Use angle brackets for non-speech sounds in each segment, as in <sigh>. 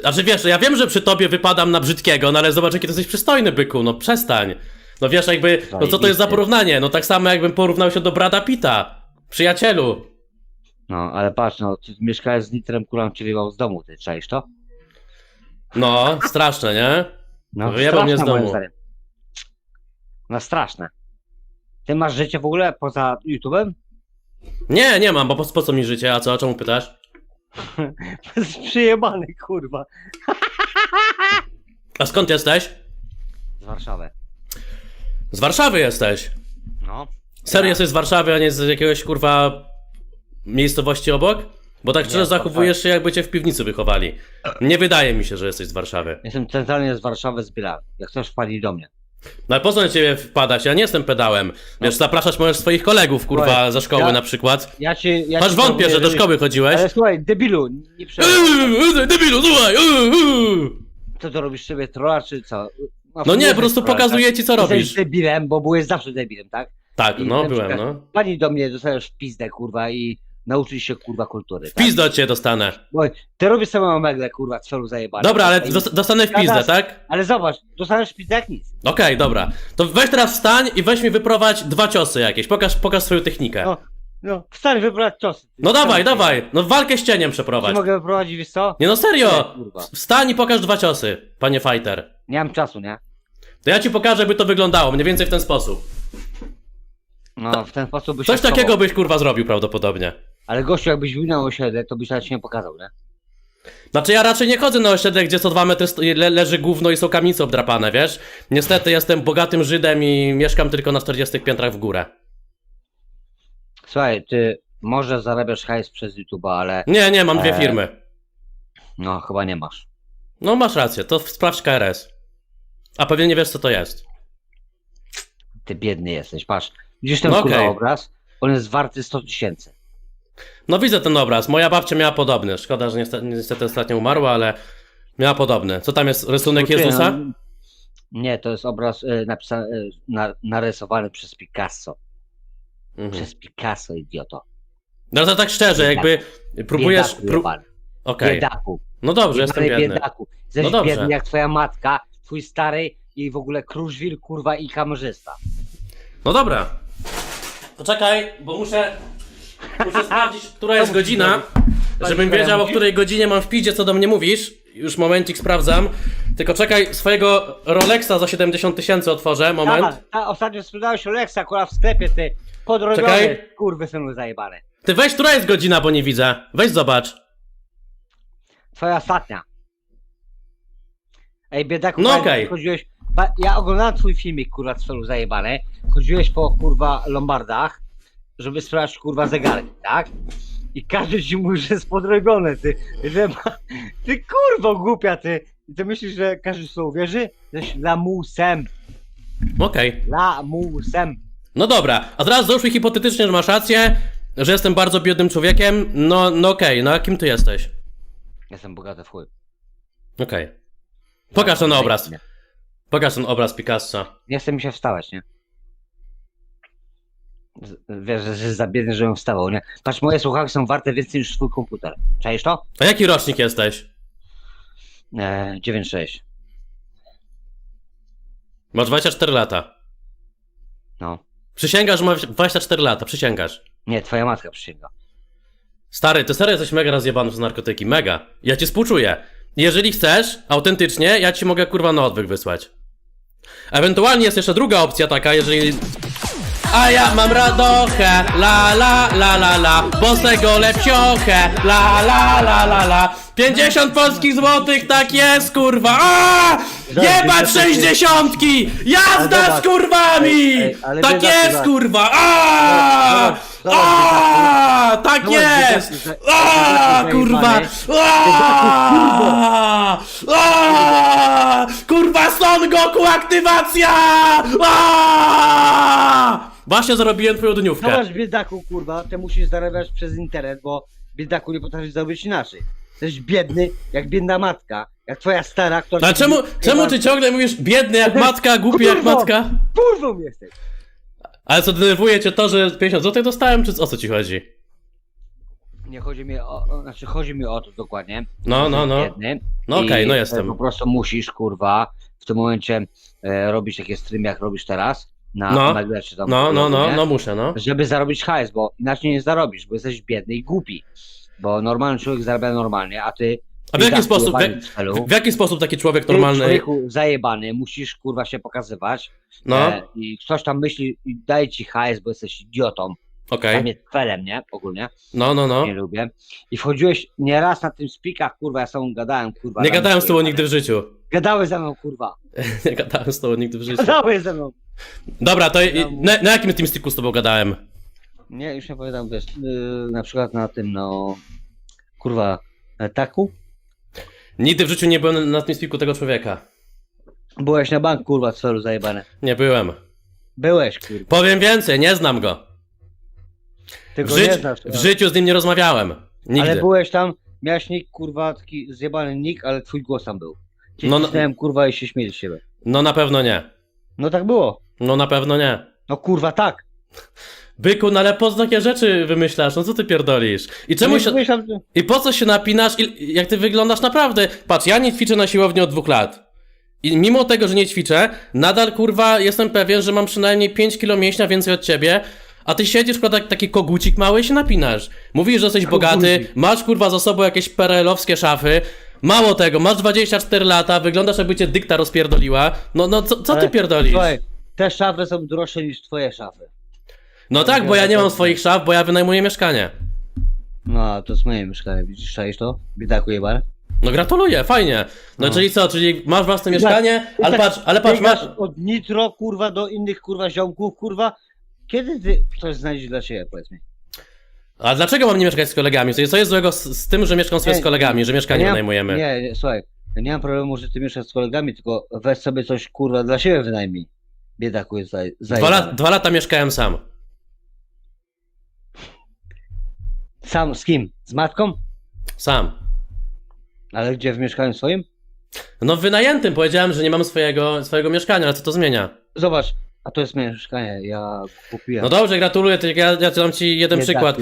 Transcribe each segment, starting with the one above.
Znaczy wiesz, ja wiem, że przy tobie wypadam na brzydkiego, no ale zobacz, jaki ty jesteś przystojny, byku, no przestań. No wiesz, jakby, no co to jest za porównanie? No tak samo jakbym porównał się do Brada Pita. Przyjacielu. No, ale patrz, no, ty mieszkałeś z Nitrem, kurwa, cię wyjebał z domu, ty czaisz to? No, straszne, nie? No, Wyjebał mnie z domu. No, straszne. Ty masz życie w ogóle poza YouTube'em? Nie, nie mam, bo po, po co mi życie, a co, o czemu pytasz? Przyjebany, kurwa. <laughs> A skąd jesteś? Z Warszawy. Z Warszawy jesteś. No. Serio jesteś z Warszawy, a nie z jakiegoś, kurwa, miejscowości obok? Bo tak szczerze zachowujesz się, jakby cię w piwnicy wychowali. Nie wydaje mi się, że jesteś z Warszawy. Jestem centralnie z Warszawy, z Bielawy. Jak chcesz wpadnij do mnie. No ale po co na ciebie wpadać? Ja nie jestem pedałem. Wiesz, zapraszać możesz swoich kolegów, kurwa, Słuchaj, ze szkoły ja- na przykład. Ja cię... Ja ci wątpię, że do szkoły chodziłeś. Ale słuchaj, debilu, nie przejmuj. Eee, Debilu, słuchaj! eee, eee. Co to robisz sobie trolla, czy co? No nie, jesteś po prostu pokazuję ci, co tak? robisz. Jesteś debilem, bo byłeś zawsze debilem, tak? Tak, I no, na byłem, przykład no. Pani do mnie dostajesz w pizdę, kurwa, i nauczysz się, kurwa, kultury. W tak? pizdę od ciebie dostanę. Bo ty robisz samą megle, kurwa, celu zajebane. Dobra, ale dostanę w pizdę, tak? Ale zobacz, dostaniesz w pizdę jak nic. Okej, dobra. To weź teraz wstań i weź mi wyprowadź dwa ciosy jakieś. Pokaż, pokaż swoją technikę. No, no, wstań wybrać ciosy. No dawaj, Wstań. dawaj. No walkę z cieniem Czy przeprowadź. mogę wyprowadzić, wiesz co? Nie no serio! Nie, kurwa. Wstań i pokaż dwa ciosy, panie fighter. Nie mam czasu, nie? To ja ci pokażę, jakby to wyglądało, mniej więcej w ten sposób. No, w ten sposób byś Coś takiego byś kurwa zrobił prawdopodobnie. Ale gościu, jakbyś winął osiedle, to byś nawet się nie pokazał, nie? Znaczy ja raczej nie chodzę na osiedle, gdzie co dwa metry sto- le leży gówno i są kamice obdrapane, wiesz? Niestety jestem bogatym Żydem i mieszkam tylko na 40 piętrach w górę. Słuchaj, ty może zarabiasz hajs przez YouTube'a, ale Nie, nie, mam dwie Eee. firmy. no, chyba nie masz. No masz rację, to sprawdź KRS. A pewnie nie wiesz co to jest. Ty biedny jesteś, patrz. Widzisz ten No kurwa okej. obraz? On jest warty 100 tysięcy. No widzę ten obraz, moja babcia miała podobny. Szkoda, że niestety, niestety ostatnio umarła, ale miała podobny. Co tam jest, rysunek Kurczę, Jezusa? no, Nie, to jest obraz y, napisany, y, na, narysowany przez Picasso. Mhm. Przez Picasso, idioto. No to tak szczerze, jakby próbujesz... Biedaku, Pró- jebany. Okej, Biedaku. no dobrze, jestem Jebany biedny. biedaku. Jesteś No dobrze. biedny jak twoja matka, twój stary i w ogóle kruszwil, kurwa i kamerzysta. No dobra. Poczekaj, bo muszę... Muszę sprawdzić, która jest godzina, żebym wiedział, o której godzinie mam w pidzie, co do mnie mówisz. Już momencik sprawdzam. Tylko czekaj, swojego Rolexa za 70 tysięcy otworzę, moment. A, a ostatnio sprzedałeś Olexa, kurwa, w sklepie, ty. Podrobiony, Czekaj. kurwy synu zajebane. Ty weź, która jest godzina, bo nie widzę. Weź zobacz. Twoja ostatnia. Ej, biedaku, No pamiętam, okej. chodziłeś... Pa, ja oglądałem twój filmik, kurwa, z celu zajebane. Chodziłeś po, kurwa, lombardach, żeby sprzedać, kurwa, zegarki, tak? I każdy ci mówi, że jest podrobiony, ty. Że ma... Ty, kurwo, głupia, ty. I ty myślisz, że każdy w to uwierzy? Jesteś lamusem. Okej. Lamusem. No dobra, a teraz załóżmy hipotetycznie, że masz rację, że jestem bardzo biednym człowiekiem. No, no okej, no a kim ty jesteś? Jestem bogaty w chuj. Okej. Pokaż ten No, obraz. Nie, Pokaż ten obraz Picasso. nie chce mi się wstawać, nie? Wiesz, że jest za biedny, żebym wstawał, nie? Patrz, moje słuchawki są warte więcej niż twój komputer. Czaisz to? A jaki rocznik jesteś? E, 9,6. Masz 24 lata. No. Przysięgasz, że masz 24 lata, przysięgasz. Nie, twoja matka przysięga. Stary, ty serio jesteś mega rozjebany z narkotyki, mega. Ja cię współczuję. Jeżeli chcesz, autentycznie, ja ci mogę kurwa na odwyk wysłać. Ewentualnie jest jeszcze druga opcja taka, jeżeli... A ja mam radochę, la la la la la, bosego lepsiochę, la la la la la. 50 polskich złotych, tak jest kurwa, a! Jebać sześćdziesiątki! Jazda z kurwami! Tak jest kurwa, a! A! Tak jest! A! Kurwa! A! A! Kurwa Son Goku aktywacja! A! Właśnie zarobiłem twoją dniówkę. Zobacz, biedaku, kurwa, ty musisz zarabiać przez internet, bo biedaku nie potrafisz zrobić inaczej. Jesteś biedny, jak biedna matka, jak twoja stara, która... A czemu, czemu ty ciągle mówisz biedny jak matka, <laughs> głupi jak Kurwo! matka? Kurwą jesteś! Ale co denerwuje cię to, że 50 zł dostałem, czy o co ci chodzi? Nie chodzi mi o, o znaczy chodzi mi o to dokładnie. No, no, no. No okej, I, no e, jestem. Po prostu musisz, kurwa, w tym momencie e, robić takie streamy, jak robisz teraz, na No. czy tam. No, no, no, nie? no muszę, no. Żeby zarobić hajs, bo inaczej nie zarobisz, bo jesteś biedny i głupi. Bo normalny człowiek zarabia normalnie, a ty. A w jaki sposób, w, w celu, w jaki sposób taki człowiek ty, normalny... człowieku zajebany, musisz kurwa się pokazywać. No, E, I ktoś tam myśli i daje ci hajs, bo jesteś idiotą. okej. Tam jest felem, nie? Ogólnie. No, no, no. Nie lubię. I wchodziłeś nieraz na tym spikach, kurwa, ja tobą gadałem, kurwa. Nie tam gadałem z tobą nigdy w życiu. Gadałeś ze mną, kurwa. <laughs> Nie gadałem z tobą nigdy w życiu. Gadałeś ze mną. Dobra, to i- na, na jakim TeamSticku z tobą gadałem? Nie, już nie pamiętam, wiesz, yy, na przykład na tym, no, kurwa, e, taku? Nigdy w życiu nie byłem na TeamSpeaku tego człowieka. Byłeś na bank, kurwa, celu zajebane. Nie byłem. Byłeś, kurwa. Powiem więcej, nie znam go. W, go życiu- nie znasz. w życiu z nim nie rozmawiałem. Nigdy. Ale byłeś tam, miałeś nick, kurwa, taki zjebany nick, ale twój głos tam był. Cię No, no, no- kurwa, i się śmieli z siebie. No na pewno nie. No tak było. No na pewno nie. No kurwa, tak. Byku, no ale po co takie rzeczy wymyślasz? No co ty pierdolisz? I czemu No, się... myślałem, że- I po co się napinasz, i, jak ty wyglądasz naprawdę? Patrz, ja nie ćwiczę na siłowni od dwóch lat. I mimo tego, że nie ćwiczę, nadal kurwa jestem pewien, że mam przynajmniej 5 kilo mięśnia więcej od ciebie, a ty siedzisz kurwa tak, taki kogucik mały i się napinasz. Mówisz, że jesteś bogaty, masz kurwa za sobą jakieś perelowskie szafy, mało tego, masz 24 lata, wyglądasz jakby cię dykta rozpierdoliła, no, no co, co ty Ale, pierdolisz? Słuchaj, te szafy są droższe niż twoje szafy. No tak, bo ja nie mam swoich szaf, bo ja wynajmuję mieszkanie. No, to jest moje mieszkanie, widzisz, czaisz to? Biedaku jebane. No gratuluję, fajnie. No, No. czyli co, czyli masz własne mieszkanie, ale patrz, ale patrz, masz... Biegasz od nitro, kurwa, do innych, kurwa, ziomków, kurwa. Kiedy ty coś znajdziesz dla siebie, powiedz mi? A dlaczego mam nie mieszkać z kolegami? Co jest, złego z, z tym, że mieszkam sobie z kolegami, że mieszkanie wynajmujemy? Nie, nie, słuchaj, ja nie mam problemu, że ty mieszkasz z kolegami, tylko weź sobie coś, kurwa, dla siebie wynajmij. Biedaku jest zaj- Dwa, zajebany. lat, dwa lata mieszkałem sam. Sam z kim? Z matką? Sam. Ale gdzie, w mieszkaniu swoim? No wynajętym powiedziałem, że nie mam swojego, swojego mieszkania, ale co to zmienia? Zobacz, a to jest mieszkanie, ja kupiłem. No dobrze, gratuluję, to ja, ja dam ci jeden Biedaku przykład.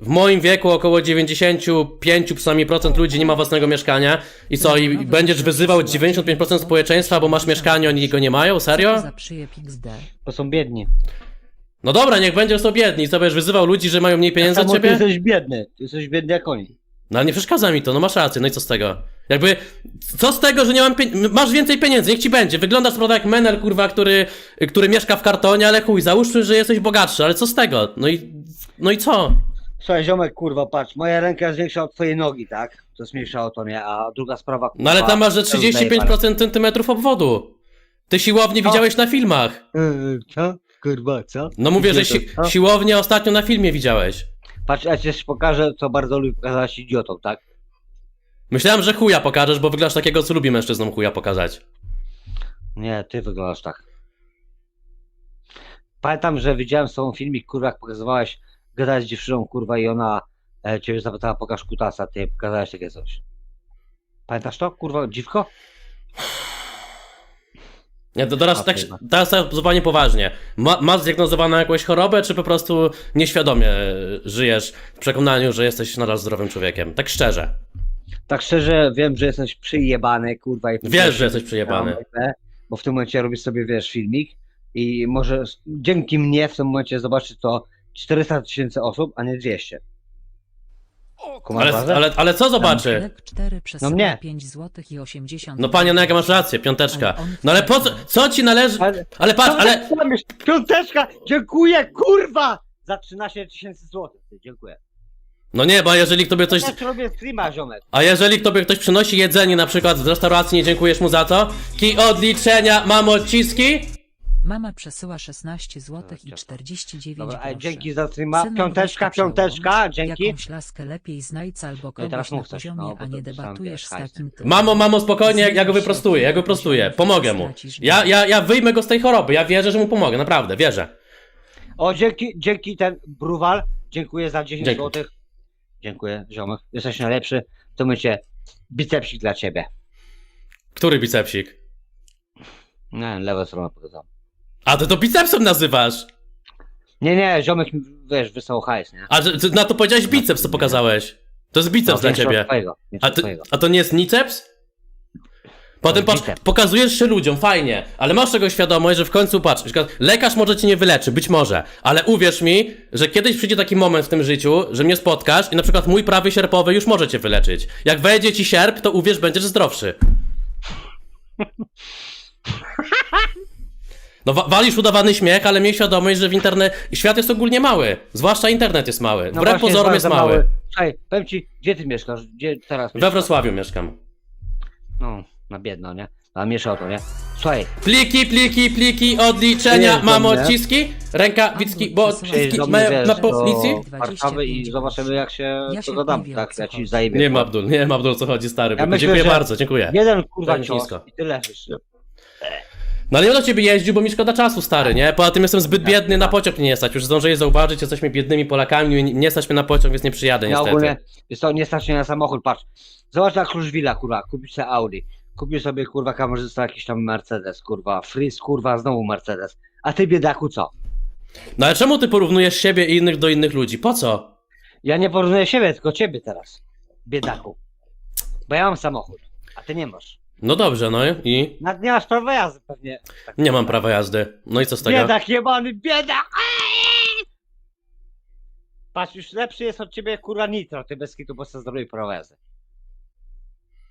W moim wieku około 95 przynajmniej procent ludzi nie ma własnego mieszkania. I co, i i będziesz wyzywał 95% społeczeństwa, bo masz mieszkanie, oni go nie mają? Serio? Za przyjeb XD. To są biedni. No dobra, niech będziesz to biedni. Co, będziesz wyzywał ludzi, że mają mniej pieniędzy od Samo ty ciebie? jesteś biedny, ty jesteś biedny jak oni. No ale nie przeszkadza mi to, no masz rację, no i co z tego? Jakby, co z tego, że nie mam pieniędzy? Masz więcej pieniędzy, niech ci będzie. Wyglądasz prawda jak menel, kurwa, który, który mieszka w kartonie, ale chuj, załóżmy, że jesteś bogatszy, ale co z tego? No i, no i co? Słuchaj, ziomek, kurwa, patrz, moja ręka jest większa od twojej nogi, tak? To jest mniejsza o to, nie? A druga sprawa, kurwa... No ale tam masz, że to już zajebane. 35% centymetrów obwodu. Ty siłownie Co? widziałeś na filmach. Yy, co? Kurwa, co? No mówię, że si siłownię ostatnio na filmie widziałeś. Patrz, ja ci pokażę, co bardzo lubię pokazać idiotą, tak? Myślałem, że chuja pokażesz, bo wyglądasz takiego, co lubi mężczyznom chuja pokazać. Nie, ty wyglądasz tak. Pamiętam, że widziałem z tobą filmik, kurwa, jak pokazywałeś, gadałeś z dziewczyną, kurwa, i ona e, ciebie zapytała, pokaż kutasa, ty jej pokazałeś takie coś. Pamiętasz to, kurwa, dziwko? Nie, to teraz, tak, teraz tak zupełnie poważnie. Ma, masz zdiagnozowaną jakąś chorobę, czy po prostu nieświadomie e, żyjesz w przekonaniu, że jesteś nadal zdrowym człowiekiem? Tak szczerze. Tak szczerze, wiem, że jesteś przyjebany, kurwa. I Wiesz, że jesteś przyjebany. Bo w tym momencie robisz sobie, wiesz, filmik i może dzięki mnie w tym momencie zobaczy to 400 tysięcy osób, a nie 200. Ale, ale, ale co zobaczy? Lek 4 przez No mnie. 5 zł i 80 No panie, no jak masz rację, piąteczka. No ale po co, co ci należy? Ale- Ale patrz, ale... Piąteczka! Dziękuję, kurwa! Za 13 tysięcy złotych. Ty, Dziękuję. No nie, bo jeżeli tobie coś... Ja robię streama, ziomek. A jeżeli tobie ktoś przynosi jedzenie na przykład z restauracji, nie dziękujesz mu za to? Ki odliczenia, mam odciski? Mama przesyła 16 zł i 49 Dobra, groszy. dzięki za streama. Synu, Piąteczka, piąteczka, przełącz. dzięki. Jakąś laskę lepiej znajdź albo No i teraz kogoś na mów coś, poziomie, no, bo a to nie debatujesz wiesz, z hajs. takim tym. Mamo, mamo, spokojnie, ja go wyprostuję, ja go prostuję, pomogę mu. Ja, ja, ja wyjmę go z tej choroby, ja wierzę, że mu pomogę, naprawdę, wierzę. O, dzięki, dzięki ten Bruwal. Dziękuję za 10 Dzięki. złotych. Dziękuję, ziomek. Jesteś najlepszy. To mycie bicepsik dla ciebie. Który bicepsik? Nie, lewą stronę pokazałem. A ty to bicepsem nazywasz? Nie, nie, ziomek mi, wiesz, wysłał hajs, nie? A ty, ty na to powiedziałeś biceps, co pokazałeś. To jest biceps dla większy od ciebie. Twojego, większy A, od ty, twojego. a to nie jest niceps? Potem patrz, pokazujesz się ludziom, fajnie, ale masz tego świadomość, że w końcu patrz, na przykład lekarz może cię nie wyleczy, być może, ale uwierz mi, że kiedyś przyjdzie taki moment w tym życiu, że mnie spotkasz i na przykład mój prawy sierpowy już może cię wyleczyć. Jak wejdzie ci sierp, to uwierz, będziesz zdrowszy. <laughs> No wa- walisz udawany śmiech, ale miej świadomość, że w internet... świat jest ogólnie mały, zwłaszcza internet jest mały, No wbrew właśnie, pozorom jest bardzo mały. Słuchaj, powiem ci, gdzie ty mieszkasz? Gdzie teraz We mieszkasz? Wrocławiu mieszkam. No, na biedno, nie? A miesza o to, nie? Słuchaj, Pliki, pliki, pliki, odliczenia, do mam odciski, rękawicki, bo Przyjedź przyjedź odciski do mnie, mają wiesz, na do policji? Warszawy i 25 zobaczymy jak się Ja się dogadamy, nie tak? o co Ja ci zajebię. Nie ma Abdul, nie ma Abdul, co chodzi, stary. Ja myślę, dziękuję że- bardzo, dziękuję. Jeden kurwa Daj mi cios nisko. i ty leżysz. No ale ja do ciebie jeździł, bo mi szkoda czasu, stary, nie? Poza tym jestem zbyt biedny, na pociąg mnie nie stać. Już zdążyłeś zauważyć, jesteśmy biednymi Polakami, nie- nie stać mnie na pociąg, więc nie przyjadę Ja niestety. ogólnie, jest to nie stać się na samochód, patrz. Zobacz na Kruszwila, kurwa, kupisz sobie Audi. Kupisz sobie, kurwa, kamerzysta jakiś tam Mercedes, kurwa, Fris, kurwa, znowu Mercedes. A ty, biedaku, co? No ale czemu ty porównujesz siebie i innych do innych ludzi? Po co? Ja nie porównuję siebie, tylko ciebie teraz, biedaku. Bo ja mam samochód, a ty nie masz. No dobrze, no i? Nie masz prawa jazdy pewnie. Tak, Nie mam prawa jazdy. No i co z tego? Biedak jebany, biedak! Patrz, już lepszy jest od ciebie, kurwa, nitro, ty bez kitu, bo sobie zrobił prawo jazdy.